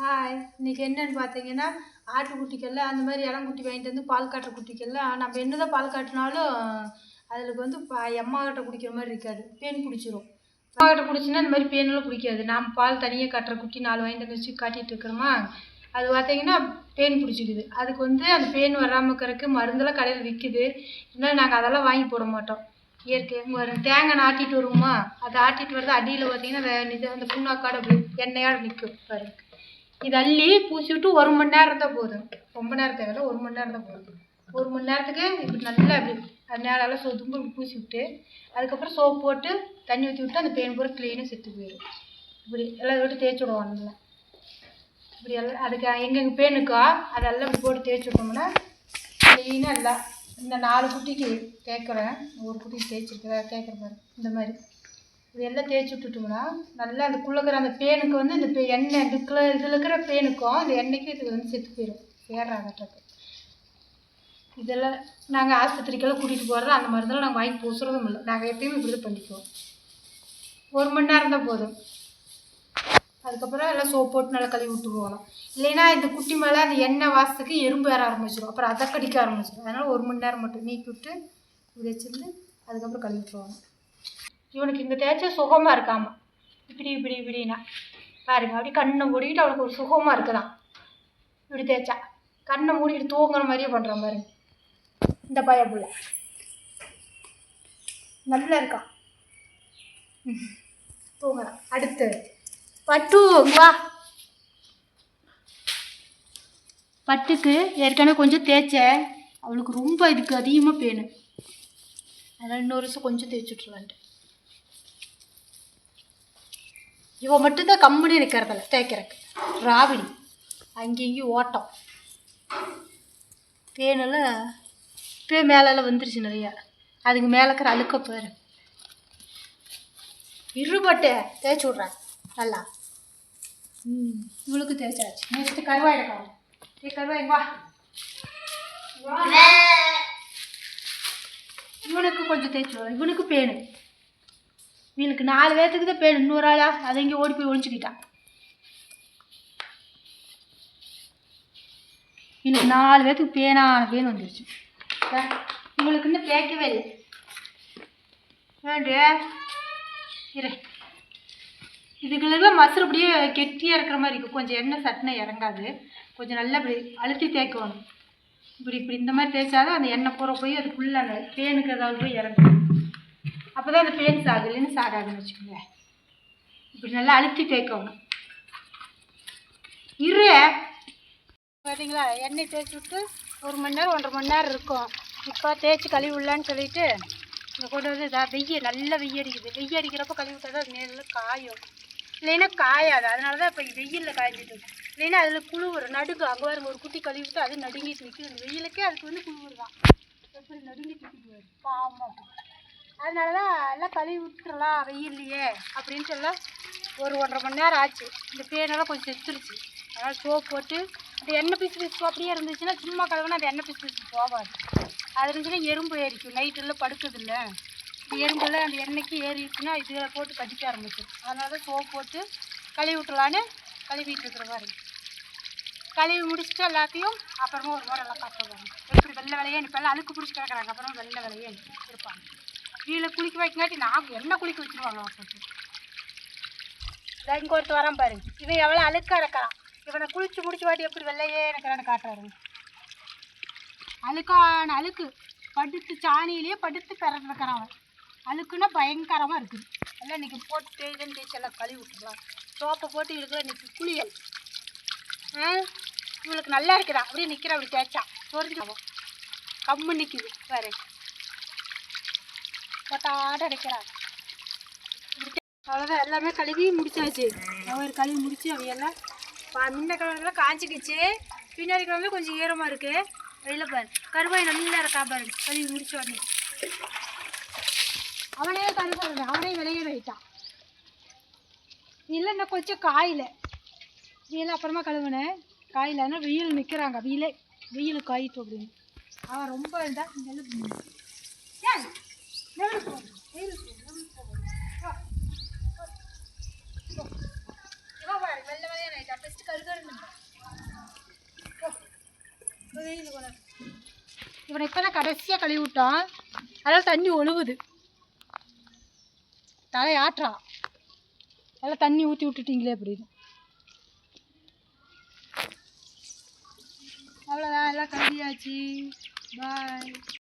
Hi இன்னைக்கு என்னென்னு பார்த்தீங்கன்னா ஆட்டுக்குட்டிக்கெல்லாம் அந்த மாதிரி இளங்குட்டி வாங்கிட்டு வந்து பால் காட்டுற குட்டிக்கெல்லாம் நம்ம என்னதான் பால் காட்டினாலும் அதுக்கு வந்து அம்மா கிட்ட குடிக்கிற மாதிரி இருக்காது. பேன் பிடிச்சிரும் அம்மா கிட்ட பிடிச்சின்னா இந்த மாதிரி பேனெல்லாம் பிடிக்காது நாம் பால் தனியாக கட்டுற குட்டி நாலு வாங்கிட்டு வந்து வச்சு காட்டிகிட்டு இருக்கிறோமா அது பார்த்தீங்கன்னா பேன் பிடிச்சிக்குது. அதுக்கு வந்து அந்த பேன் வராமல் இருக்கிறதுக்கு மருந்தெல்லாம் கடையில் விற்குது இருந்தாலும் நாங்கள் அதெல்லாம் வாங்கி போட மாட்டோம். இயற்கை. வரும் தேங்காய் ஆட்டிட்டு வருவோமா அதை ஆட்டிட்டு வரது அடியில் பார்த்தீங்கன்னா அந்த புண்ணாக்காடு அப்படி எண்ணெயோட நிற்கும் பாருங்க. இது அள்ளி பூசி விட்டு ஒரு மணி நேரம் இருந்தால் போதும். ரொம்ப நேரம் தேவையில்ல ஒரு மணி நேரம் தான் போதும். ஒரு மணி நேரத்துக்கு இப்படி நல்லா அப்படி அது மேலெல்லாம் சொதும்பு பூசி விட்டு அதுக்கப்புறம் சோப்பு போட்டு தண்ணி ஊற்றி விட்டு அந்த பெயின் பூரா க்ளீனாக செத்து போயிடும் இப்படி எல்லாம் விட்டு தேய்ச்சி விடுவோம் நல்லா இப்படி எல்லாம் அதுக்கு எங்கெங்கே பேனுக்கோ அதெல்லாம் இப்படி போட்டு தேய்ச்சி விட்டோம்னா க்ளீனாக எல்லாம். இந்த நாலு குட்டிக்கு தேய்க்கிறேன். ஒரு குட்டிக்கு தேய்ச்சிருக்கிறேன் தேய்க்கிற மாதிரி. இந்த மாதிரி. எல்லாம் தேய்ச்சி விட்டுட்டோம்னா நல்லா அந்த குள்ளக்கிற அந்த பேனுக்கு வந்து இந்த பே எண்ணெய் இதுக்குள்ள இதில் இருக்கிற பேனுக்கும் அந்த எண்ணெய்க்கும் இது வந்து செத்து போயிடும் ஏறாகட்டுறது இதெல்லாம் நாங்கள் ஆஸ்பத்திரிக்கெல்லாம் கூட்டிகிட்டு போகிறது அந்த மருந்தெல்லாம் நாங்கள் வாங்கி பூசுறதும் இல்லை. நாங்கள் எப்பயுமே இப்படி தான் பண்ணிக்குவோம். ஒரு மணி நேரம் தான் போதும். அதுக்கப்புறம் எல்லாம் சோப் போட்டு நல்லா கழுவி விட்டு போகணும். இல்லைன்னா இந்த குட்டி மேலே அந்த எண்ணெய் வாசத்துக்கு எறும்பு ஏற ஆரம்பிச்சிடும் அப்புறம் அதை கடிக்க ஆரம்பிச்சிடும் அதனால் ஒரு மணி நேரம் மட்டும் நீக்கி விட்டு இப்படி வச்சுருந்து அதுக்கப்புறம் கழுவி போகணும். இவனுக்கு இங்கே தேய்ச்சா சுகமாக இருக்காமா? இப்படி இப்படி இப்படின்னா. பாருங்க அப்படி கண்ணை மூடிக்கிட்டு அவனுக்கு ஒரு சுகமாக இருக்குதான். இப்படி தேய்ச்சா. கண்ணை மூடிக்கிட்டு தூங்குற மாதிரியே பண்ணுறான் பாருங்க. இந்த பய புள்ள. நல்லா இருக்கான் தூங்குறான். அடுத்து. பட்டு வா. பட்டுக்கு ஏற்கனவே கொஞ்சம் தேய்ச்சேன் அவளுக்கு ரொம்ப இதுக்கு அதிகமாக பேனு அதனால் இன்னொரு வருஷம் கொஞ்சம் தேய்ச்சிட்ருவான்ட்டு இவன் மட்டும்தான் கம்முனி நிற்கிறதில்ல தேய்க்கிறக்கு ராவிடி அங்கேயும் இங்கேயும் ஓட்டம். பேனில் இப்பே மேலெல்லாம் வந்துருச்சு நிறையா. அதுக்கு மேலே இருக்கிற அழுக்க பாரு. இருபட்டு. தேய்ச்சி விட்றேன். நல்லா. ம் இவளுக்கு தேய்ச்சாச்சு. நெக்ஸ்ட்டு கருவாய் எடுக்கலாம் ஏ கருவாய் வா. இவனுக்கு கொஞ்சம் தேய்ச்சி விடுறேன் இவனுக்கு பேனு. இவனுக்கு நாலு பேர்த்துக்கு தான் பேர் இன்னொரு ஆளா? அதை இங்கே ஓடி போய் ஒழிச்சுக்கிட்டான் இவனுக்கு நாலு பேர்த்துக்கு பேனான பேன் வந்துருச்சு. உங்களுக்கு இவங்களுக்கு இன்னும் தேய்க்கவே இல்லை. வேண்டிய இரு. இதுக்குலாம் மசுறு அப்படியே கெட்டியாக இருக்கிற மாதிரி இருக்கும் கொஞ்சம் எண்ணெய் சட்டினா இறங்காது. கொஞ்சம் நல்லா இப்படி அழுத்தி தேய்க்கணும். இப்படி இப்படி இந்த மாதிரி தேய்ச்சாதான் அந்த எண்ணெய் பூரா போய் அதுக்குள்ளே அந்த பேனுக்கு ஏதாவது போய் இறங்கும். அப்போ தான் அந்த பேன் சாகு இல்லைன்னு சாகாதுன்னு வச்சுக்கோங்க இப்படி நல்லா அழுத்தி தேய்க்கணும் இரு. பார்த்தீங்களா எண்ணெய் தேய்ச்சி விட்டு ஒரு மணி நேரம் ஒன்றரை மணி நேரம் இருக்கும். இப்போ தேய்ச்சி கழுவி விடலான்னு சொல்லிட்டு இங்கே கொண்டு வந்து இதாக வெய்ய நல்லா வெய்ய அடிக்குது. வெய்ய அடிக்கிறப்ப கழுவி விட்டா தான் நேரில் காயும். இல்லைன்னா காயாது. அதனால தான் இப்போ வெயிலில் காய்ஞ்சிட்டு இல்லைன்னா அதில் குழுவுற நடுங்கு. அங்கே வரும் ஒரு குட்டி கழுவி விட்டு அது நடுங்கிட்டு நிற்கும் அந்த வெயிலுக்கே அதுக்கு வந்து குழுவுறதான் எப்படி நடுங்கிட்டு நிற்கிது பாரு. அதனால தான் எல்லாம் கழுவி விட்டுறலாம் வெயில்லையே அப்படின்ட்டு எல்லாம் ஒரு ஒன்றரை மணி நேரம் ஆச்சு. இந்த பேனெல்லாம் கொஞ்சம் செத்துருச்சு. அதனால் சோப் போட்டு அந்த எண்ணெய் பிசு பிசு அப்படியே இருந்துச்சுன்னா சும்மா கழுவுனா அந்த எண்ணெய் பிசு பிசு போகாது. அது இருந்துச்சுன்னா எறும்பு ஏறிக்கும். நைட்டெல்லாம் படுக்குது இந்த எறும்பெல்லாம் அந்த எண்ணெய்க்கு ஏறிடுச்சுன்னா இதில் போட்டு கடிக்க ஆரம்பிச்சிடும் அதனால தான் சோப் போட்டு கழுவி விட்டுலான்னு கழுவிட்டு இருக்கிற மாதிரி. கழுவி முடிச்சுட்டு எல்லாத்தையும் அப்புறமா ஒரு வாரம் எல்லாம் காட்டுவாங்க எப்படி வெள்ளை வெள்ளையே இப்போல்லாம் அழுக்கு பிடிச்சி கிடக்குறாங்க. அப்புறம் வெள்ளை விலையே இருப்பாங்க. வீட்டில் குளிக்க வைக்கங்காட்டி நான் என்ன குளிக்க வச்சுருவாங்க அப்போ இங்கே ஒருத்தர் வரான் பாருங்க இவன் எவ்வளோ அழுக்காக இருக்கிறான் இவனை குளிச்சு முடிச்சு வாட்டி எப்படி வெள்ளையே இருக்கிறான்னு காட்டுறாரு. அழுக்கான அழுக்கு. படுத்து சாணியிலேயே படுத்து பிறந்துருக்கிறான் அவன். அழுக்குன்னா பயங்கரமாக இருக்குது. எல்லாம் இன்னைக்கு போட்டு தேய்தன் தேய்ச்சி எல்லாம் கழுவி விட்டுருலாம் சோப்பை போட்டு இவளுக்கு இன்னைக்கு குளியல். ஆ? இவளுக்கு நல்லா இருக்குதா அப்படியே நிற்கிற அப்படி தேய்ச்சா. சொரிஞ்சாவும் கம்மு நிற்கிது பாரு. கொட்டாட அடைக்கிறாங்க அவ்வளோதான் எல்லாமே கழுவி முடிச்சாச்சு. அவர் கழுவி முடிச்சு அவையெல்லாம் பா முன்ன கிழமைலாம் காய்ச்சிக்கிச்சு பின்னாடி கிழமை கொஞ்சம் ஈரமாக இருக்கு. வெளியில் பாரு கருவாய் நல்லா இருக்கா பாரு கழுவி முடிச்ச உடனே. அவனே கருவாய் அவனே விளைய வைட்டான். இல்லை இன்னும் கொஞ்சம் காயில. வெயில் அப்புறமா கழுவுனேன் காயில ஆனால் வெயில் நிற்கிறாங்க வெயிலே வெயில் காயிட்டு அப்படின்னு. அவன் ரொம்ப இதாக இவனை இப்போ தான் கடைசியாக கழுவி விட்டான் அதனால் தண்ணி ஒழுகுது தலை தலையாட்டுறா அதெல்லாம் தண்ணி ஊற்றி விட்டுட்டீங்களே அப்படின்னு. அவ்வளோதான் எல்லாம் கழுவியாச்சு பாய்